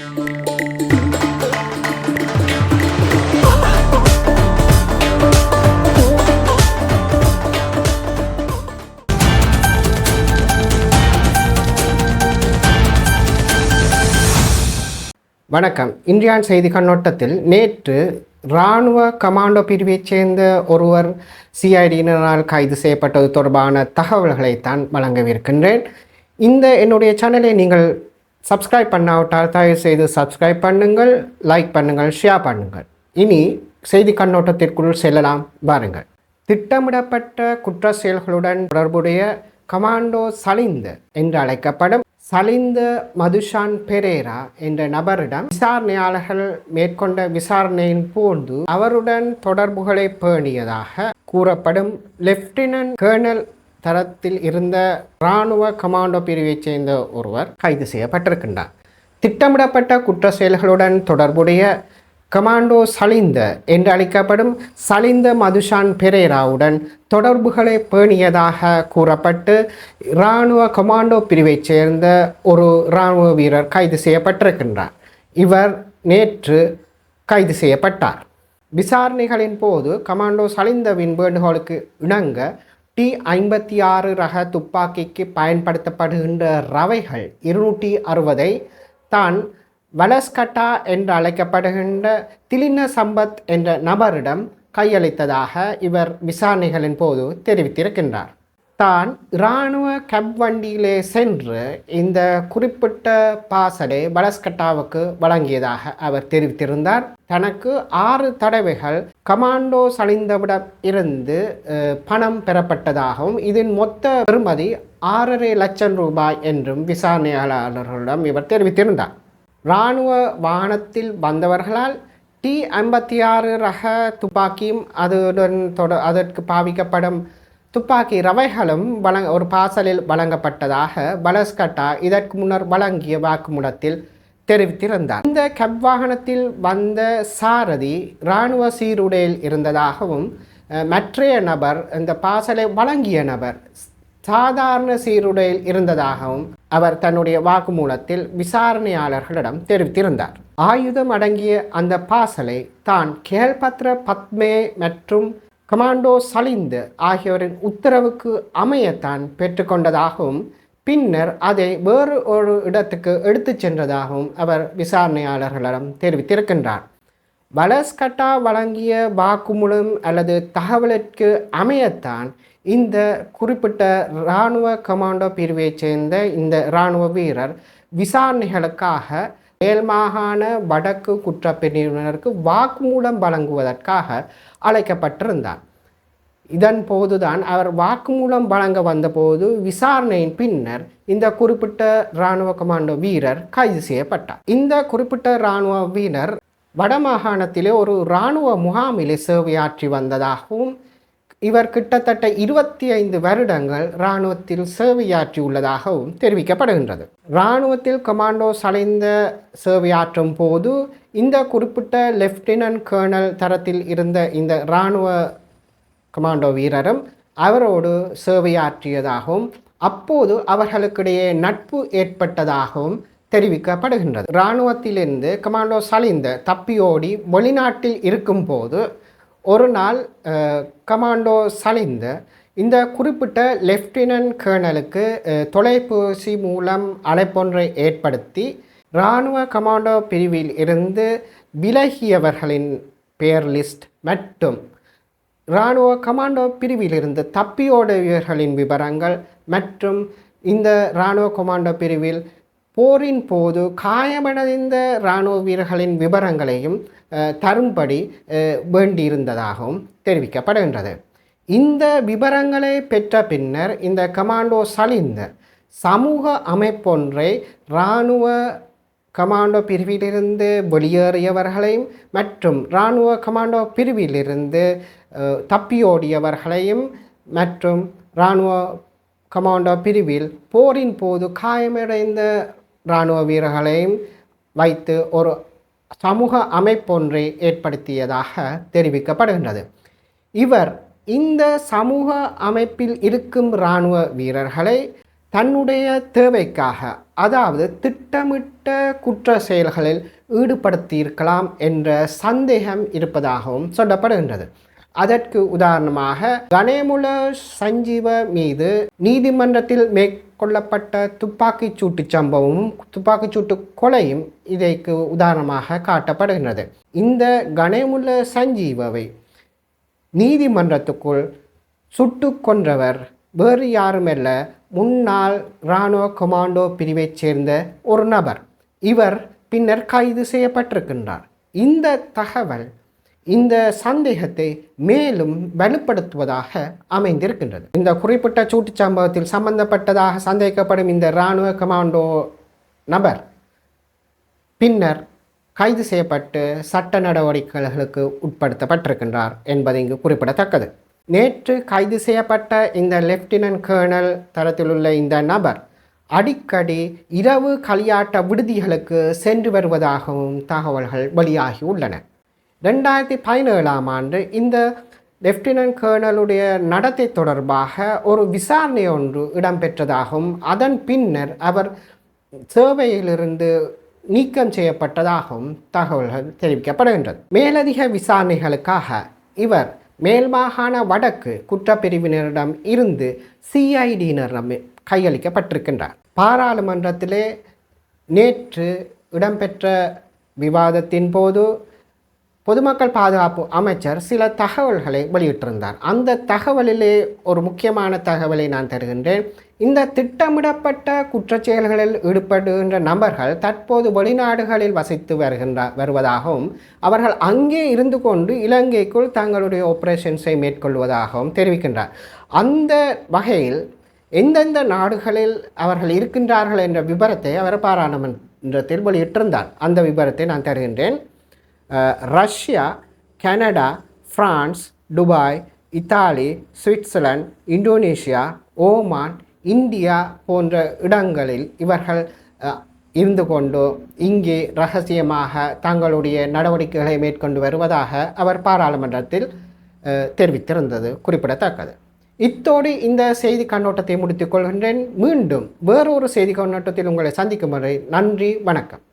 வணக்கம். இந்தியான் செய்தி கண்ணோட்டத்தில் நேற்று இராணுவ கமாண்டோ பிரிவைச் சேர்ந்த ஒருவர் சிஐடியினரால் கைது செய்யப்பட்டது தொடர்பான தகவல்களைத்தான் வழங்கவிருக்கின்றேன். இந்த என்னுடைய சேனலை நீங்கள் சப்ஸ்கிரைப் பண்ணாவிட்டால் தயவு செய்து சப்ஸ்கிரைப் பண்ணுங்கள் லைக் பண்ணுங்கள் ஷேர் பண்ணுங்கள். இனி செய்தி கண்ணோட்டத்திற்குள் செல்லலாம். வாருங்கள் திட்டமிடப்பட்ட குற்ற செயல்களுடன் தொடர்புடைய கமாண்டோ சலிந்த என்று அழைக்கப்படும் சலிந்த மதுஷான் பெரேரா என்ற நபரிடம் விசாரணையாளர்கள் மேற்கொண்ட விசாரணையின் போது அவருடன் தொடர்புகளை பேணியதாக கூறப்படும் லெப்டினன்ட் கேர்னல் தரத்தில் இருந்த இராணுவ கமாண்டோ பிரிவைச் சேர்ந்த ஒருவர் கைது செய்யப்பட்டிருக்கின்றார். திட்டமிடப்பட்ட குற்ற செயல்களுடன் தொடர்புடைய கமாண்டோ சலிந்த என்று அழைக்கப்படும் சலிந்த மதுஷான் பெரேராவுடன் தொடர்புகளை பேணியதாக கூறப்பட்டு இராணுவ கமாண்டோ பிரிவைச் சேர்ந்த ஒரு இராணுவ வீரர் கைது செய்யப்பட்டிருக்கின்றார். இவர் நேற்று கைது செய்யப்பட்டார். விசாரணைகளின் போது கமாண்டோ சலிந்தவின் வேண்டுகோளுக்கு இணங்க டி ஐம்பத்தி ஆறு ரக துப்பாக்கிக்கு பயன்படுத்தப்படுகின்ற ரவைகள் இருநூற்றி அறுபதை தான் வலஸ்கட்டா என்று அழைக்கப்படுகின்ற திலின சம்பத் என்ற நபரிடம் கையளித்ததாக இவர் விசாரணைகளின் போது தெரிவித்திருக்கின்றார். தான் இராணுவ கப் வண்டியிலே சென்று இந்த குறிப்பிட்ட பாசலை பலஸ்கட்டாவுக்கு வழங்கியதாக அவர் தெரிவித்திருந்தார். தனக்கு ஆறு தடவைகள் கமாண்டோ சலிந்தவிடம் இருந்து பணம் பெறப்பட்டதாகவும் இதன் மொத்த பெறுமதி ஆறரை லட்சம் ரூபாய் என்றும் விசாரணையாளர்களிடம் இவர் தெரிவித்திருந்தார். இராணுவ வாகனத்தில் வந்தவர்களால் டி ஐம்பத்தி ஆறு ரக துப்பாக்கியும் அதுடன் தொட அதற்கு பாவிக்கப்படும் துப்பாக்கி ரவைகளும் வழங்க ஒரு பாசலில் வழங்கப்பட்டதாக பலஸ்கட்டா இதற்கு முன்னர் வழங்கிய வாக்குமூலத்தில் தெரிவித்திருந்தார். இந்த கப் வாகனத்தில் வந்த சாரதி இராணுவ சீருடையில் இருந்ததாகவும் மற்றைய நபர் இந்த பாசலை வழங்கிய நபர் சாதாரண சீருடையில் இருந்ததாகவும் அவர் தன்னுடைய வாக்குமூலத்தில் விசாரணையாளர்களிடம் தெரிவித்திருந்தார். ஆயுதம் அடங்கிய அந்த பாசலை தான் கேள்பத்ர பத்மே மற்றும் கமாண்டோ சலிந்து ஆகியோரின் உத்தரவுக்கு அமையத்தான் பெற்றுக்கொண்டதாகவும் பின்னர் அதை வேறு ஒரு இடத்துக்கு எடுத்துச் சென்றதாகவும் அவர் விசாரணையாளர்களிடம் தெரிவித்திருக்கின்றார். வலஸ்கட்டா வழங்கிய வாக்குமூலம் அல்லது தகவலுக்கு அமையத்தான் இந்த குறிப்பிட்ட இராணுவ கமாண்டோ பிரிவைச் சேர்ந்த இந்த இராணுவ வீரர் விசாரணைகளுக்காக மேல் மாகாண வடக்கு குற்றப்பிரிவினருக்கு வாக்குமூலம் வழங்குவதற்காக அழைக்கப்பட்டிருந்தார் இதன் போதுதான் அவர் வாக்குமூலம் வழங்க வந்தபோது விசாரணையின் பின்னர் இந்த குறிப்பிட்ட இராணுவ கமாண்டோ வீரர் கைது செய்யப்பட்டார். இந்த குறிப்பிட்ட இராணுவ வீரர் வடமாகாணத்திலே ஒரு இராணுவ முகாமிலே சேவையாற்றி வந்ததாகவும் இவர் கிட்டத்தட்ட இருபத்தி ஐந்து வருடங்கள் இராணுவத்தில் சேவையாற்றி உள்ளதாகவும் தெரிவிக்கப்படுகின்றது. இராணுவத்தில் கமாண்டோ சலைந்த சேவையாற்றும் போது இந்த குறிப்பிட்ட லெப்டினன்ட் கேர்னல் தரத்தில் இருந்த இந்த இராணுவ கமாண்டோ வீரரும் அவரோடு சேவையாற்றியதாகவும் அப்போது அவர்களுக்கிடையே நட்பு ஏற்பட்டதாகவும் தெரிவிக்கப்படுகின்றது. இராணுவத்திலிருந்து கமாண்டோ சலிந்த தப்பியோடி வெளிநாட்டில் இருக்கும்போது ஒரு நாள் கமாண்டோ சலிந்த இந்த குறிப்பிட்ட லெப்டினன்ட் கேர்னலுக்கு தொலைபேசி மூலம் அழைப்பொன்றை ஏற்படுத்தி இராணுவ கமாண்டோ பிரிவில் இருந்து விலகியவர்களின் பெயர் லிஸ்ட் மற்றும் இராணுவ கமாண்டோ பிரிவிலிருந்து தப்பியோடியவர்களின் விவரங்கள் மற்றும் இந்த இராணுவ கமாண்டோ பிரிவில் போரின் போது காயமடைந்த இராணுவ வீரர்களின் விவரங்களையும் தரும்படி வேண்டியிருந்ததாகவும் தெரிவிக்கப்படுகின்றது. இந்த விவரங்களை பெற்ற பின்னர் இந்த கமாண்டோ சலிந்த சமூக அமைப்பொன்றை இராணுவ கமாண்டோ பிரிவிலிருந்து வெளியேறியவர்களையும் மற்றும் இராணுவ கமாண்டோ பிரிவிலிருந்து தப்பியோடியவர்களையும் மற்றும் இராணுவ கமாண்டோ பிரிவில் போரின் போது காயமடைந்த இராணுவ வீரர்களையும் வைத்து ஒரு சமூக அமைப்பொன்றை ஏற்படுத்தியதாக தெரிவிக்கப்படுகின்றது. இவர் இந்த சமூக அமைப்பில் இருக்கும் இராணுவ வீரர்களை தன்னுடைய தேவைக்காக அதாவது திட்டமிட்ட குற்ற செயல்களில் ஈடுபடுத்தியிருக்கலாம் என்ற சந்தேகம் இருப்பதாகவும் சொல்லப்படுகின்றது. அதற்கு உதாரணமாக கணேமுல சஞ்சீவ மீது நீதிமன்றத்தில் கொல்லப்பட்ட துப்பாக்கிச் சூட்டு சம்பவமும் துப்பாக்கிச் சூட்டு கொலையும் இதைக்கு உதாரணமாக காட்டப்படுகின்றது. இந்த கணேமுள்ள சஞ்சீவவை நீதிமன்றத்துக்குள் சுட்டு கொன்றவர் வேறு யாருமல்ல முன்னாள் இராணுவ கமாண்டோ பிரிவைச் சேர்ந்த ஒரு நபர். இவர் பின்னர் கைது செய்யப்பட்டிருக்கின்றார். இந்த தகவல் இந்த சந்தேகத்தை மேலும் வலுப்படுத்துவதாக அமைந்திருக்கின்றது. இந்த குறிப்பிட்ட சூட்டுச் சம்பவத்தில் சம்பந்தப்பட்டதாக சந்தேகிக்கப்படும் இந்த இராணுவ கமாண்டோ நபர் பின்னர் கைது செய்யப்பட்டு சட்ட நடவடிக்கைகளுக்கு உட்படுத்தப்பட்டிருக்கின்றார் என்பது இங்கு குறிப்பிடத்தக்கது. நேற்று கைது செய்யப்பட்ட இந்த லெப்டினன்ட் கேர்னல் தரத்திலுள்ள இந்த நபர் அடிக்கடி இரவு களியாட்ட விடுதிகளுக்கு சென்று வருவதாகவும் தகவல்கள் வெளியாகி உள்ளன. ரெண்டாயிரத்தி பதினேழாம் ஆண்டு இந்த லெப்டினன்ட் கேர்னலுடைய நடத்தை தொடர்பாக ஒரு விசாரணை ஒன்று இடம்பெற்றதாகவும் அதன் பின்னர் அவர் சேவையிலிருந்து நீக்கம் செய்யப்பட்டதாகவும் தகவல்கள் தெரிவிக்கப்படுகின்றது. மேலதிக விசாரணைகளுக்காக இவர் மேல் மாகாண வடக்கு குற்றப்பிரிவினரிடம் இருந்து சிஐடியினரிடம் கையளிக்கப்பட்டிருக்கின்றார். பாராளுமன்றத்திலே நேற்று இடம்பெற்ற விவாதத்தின் போது பொதுமக்கள் பாதுகாப்பு அமைச்சர் சில தகவல்களை வெளியிட்டிருந்தார். அந்த தகவலிலே ஒரு முக்கியமான தகவலை நான் தருகின்றேன். இந்த திட்டமிடப்பட்ட குற்றச்செயல்களில் ஈடுபடுகின்ற நபர்கள் தற்போது வெளிநாடுகளில் வசித்து வருகின்ற வருவதாகவும் அவர்கள் அங்கே இருந்து கொண்டு இலங்கைக்குள் தங்களுடைய ஆப்ரேஷன்ஸை மேற்கொள்வதாகவும் தெரிவிக்கின்றார். அந்த வகையில் எந்தெந்த நாடுகளில் அவர்கள் இருக்கின்றார்கள் என்ற விபரத்தை அவர் பாராளுமன்றத்தில் வெளியிட்டிருந்தார். அந்த விபரத்தை நான் தருகின்றேன். Russia Canada France Dubai Italy Switzerland Indonesia Oman India போன்ற இடங்களில் இவர்கள் uh, இருந்து கொண்டு இங்கே ரகசியமாக தங்களுடைய நடவடிக்கைகளை மேற்கொண்டு வருவதாக அவர் பாராளுமன்றத்தில் uh, தெரிவித்திருந்தது குறிப்பிடத்தக்கது. இத்தோடு இந்த செய்தி கண்ணோட்டத்தை முடித்துக் கொள்கின்றேன். மீண்டும் வேறொரு செய்தி கண்ணோட்டத்தில் உங்களை சந்திக்கும் வரை நன்றி வணக்கம்.